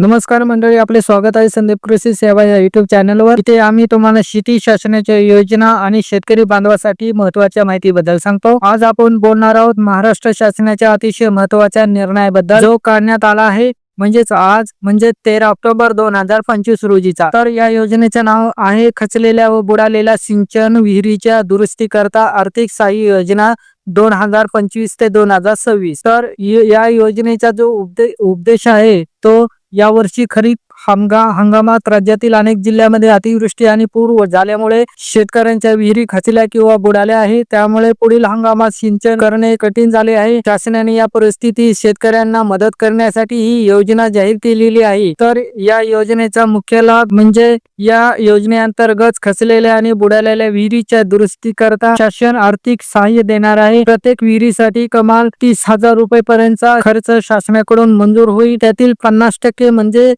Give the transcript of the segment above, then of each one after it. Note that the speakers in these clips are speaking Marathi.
नमस्कार मंडळी आपले स्वागत आहे संदीप कृषी सेवा या युट्यूब चॅनलवर इथे आम्ही तुम्हाला शेती शासनाच्या योजना आणि शेतकरी बांधवासाठी महत्त्वाच्या माहितीबद्दल सांगतो. आज आपण बोलणार आहोत महाराष्ट्र शासनाच्या अतिशय महत्त्वाच्या निर्णयाबद्दल. जो काढण्यात आला आहे म्हणजेच आज म्हणजे तेरा ऑक्टोबर दोन हजार पंचवीस रोजीचा. तर या योजनेचे नाव आहे खचलेल्या व बुडालेल्या सिंचन विहिरीच्या दुरुस्ती करता आर्थिक सहाय्य योजना दोन हजार पंचवीस ते दोन हजार सव्वीस. तर या योजनेचा जो उपदे उपदेश आहे तो यावर्षी खरीप हंगा हंगामात राज्यातील अनेक जिल्ह्यामध्ये अतिवृष्टी आणि पूर झाल्यामुळे शेतकऱ्यांच्या विहिरी खचल्या किंवा बुडाल्या आहे. त्यामुळे पुढील हंगामात सिंचन करणे कठीण झाले आहे. शासनाने या परिस्थितीत शेतकऱ्यांना मदत करण्यासाठी ही योजना जाहीर केलेली आहे. तर या योजनेचा मुख्य लाभ म्हणजे या योजनेअंतर्गत खचलेल्या आणि बुडालेल्या विहिरीच्या दुरुस्ती करता शासन आर्थिक सहाय्य देणार आहे. प्रत्येक विहिरीसाठी कमाल तीस हजार रुपये पर्यंतचा खर्च शासनाकडून मंजूर होईल. त्यातील पन्नास टक्के म्हणजे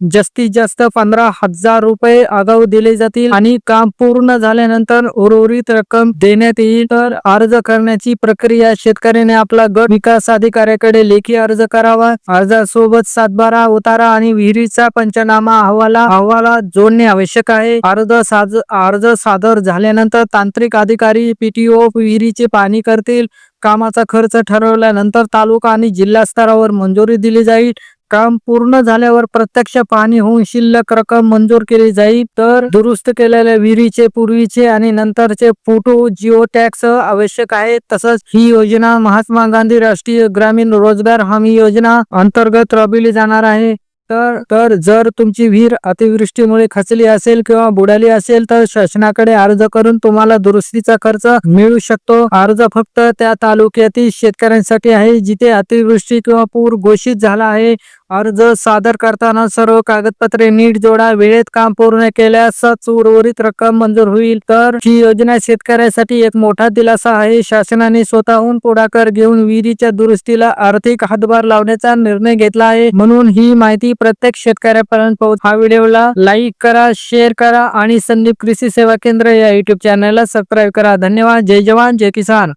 जास्तीत जास्त पंधरा हजार रुपये आगाऊ दिले जातील आणि काम पूर्ण झाल्यानंतर उर्वरित रक्कम देण्यात येईल. तर अर्ज करण्याची प्रक्रिया शेतकऱ्याने आपला गट विकास अधिकाऱ्याकडे लेखी अर्ज करावा. अर्जासोबत सातबारा उतारा आणि विहिरीचा पंचनामा अहवाला अहवाला जोडणे आवश्यक आहे. अर्ज साज अर्ज सादर झाल्यानंतर तांत्रिक अधिकारी पीटीओ विहिरीचे पाणी करतील. कामाचा खर्च ठरवल्यानंतर तालुका आणि जिल्हा स्तरावर मंजुरी दिली जाईल. काम पूर्ण झाल्यावर प्रत्यक्ष पाणी होऊन शिल्लक रक्कम मंजूर केली जाईल. तर दुरुस्त केलेल्या विहिरीचे पूर्वीचे आणि नंतरचे फोटो जिओ टॅक्स आवश्यक आहे तसंच ही योजना महात्मा गांधी राष्ट्रीय ग्रामीण रोजगार हमी योजना अंतर्गत राबविली जाणार आहे. तर तर जर तुमची विहीर अतिवृष्टीमुळे खचली असेल किंवा बुडाली असेल तर शासनाकडे अर्ज करून तुम्हाला दुरुस्तीचा खर्च मिळू शकतो. अर्ज फक्त त्या तालुक्यातील शेतकऱ्यांसाठी आहे जिथे अतिवृष्टी किंवा पूर घोषित झाला आहे. अर्ज सादर करताना सर्व कागदपत्रे नीट जोडा वेळेत काम पूर्ण केल्यासच उर्वरित रक्कम मंजूर होईल. तर ही योजना शेतकऱ्यासाठी एक मोठा दिलासा आहे. शासनाने स्वतःहून पुढाकार घेऊन विहिरीच्या दुरुस्तीला आर्थिक हातभार लावण्याचा निर्णय घेतला आहे. म्हणून ही माहिती प्रत्येक शेतकऱ्यापर्यंत पोहोच. हा व्हिडिओला लाईक करा शेअर करा आणि संदीप कृषी सेवा केंद्र या युट्यूब चॅनलला सबस्क्राईब करा. धन्यवाद. जय जवान जय किसान.